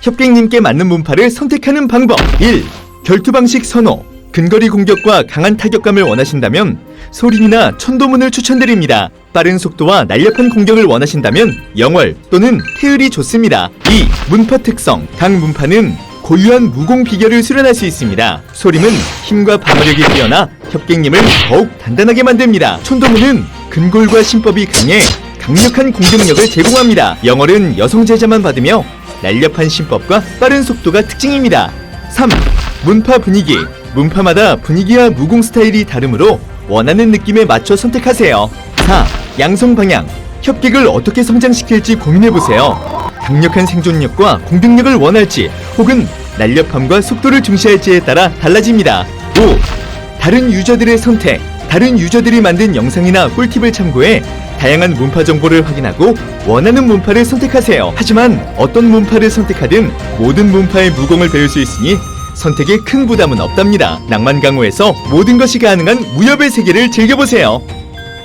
협객님께 맞는 문파를 선택하는 방법 1. 결투 방식 선호 근거리 공격과 강한 타격감을 원하신다면 소린이나 천도문을 추천드립니다. 빠른 속도와 날렵한 공격을 원하신다면 영월 또는 태을이 좋습니다. 2. 문파 특성 각 문파는 고유한 무공 비결을 수련할 수 있습니다. 소림은 힘과 방어력이 뛰어나 협객님을 더욱 단단하게 만듭니다. 천도문은 근골과 신법이 강해 강력한 공격력을 제공합니다. 영월은 여성 제자만 받으며 날렵한 신법과 빠른 속도가 특징입니다. 3. 문파 분위기 문파마다 분위기와 무공 스타일이 다르므로 원하는 느낌에 맞춰 선택하세요. 4. 양성 방향 협객을 어떻게 성장시킬지 고민해보세요. 강력한 생존력과 공격력을 원할지 혹은 날렵함과 속도를 중시할지에 따라 달라집니다. 5. 다른 유저들의 선택 다른 유저들이 만든 영상이나 꿀팁을 참고해 다양한 문파 정보를 확인하고 원하는 문파를 선택하세요. 하지만 어떤 문파를 선택하든 모든 문파의 무공을 배울 수 있으니 선택에 큰 부담은 없답니다. 낭만 강호에서 모든 것이 가능한 무협의 세계를 즐겨보세요.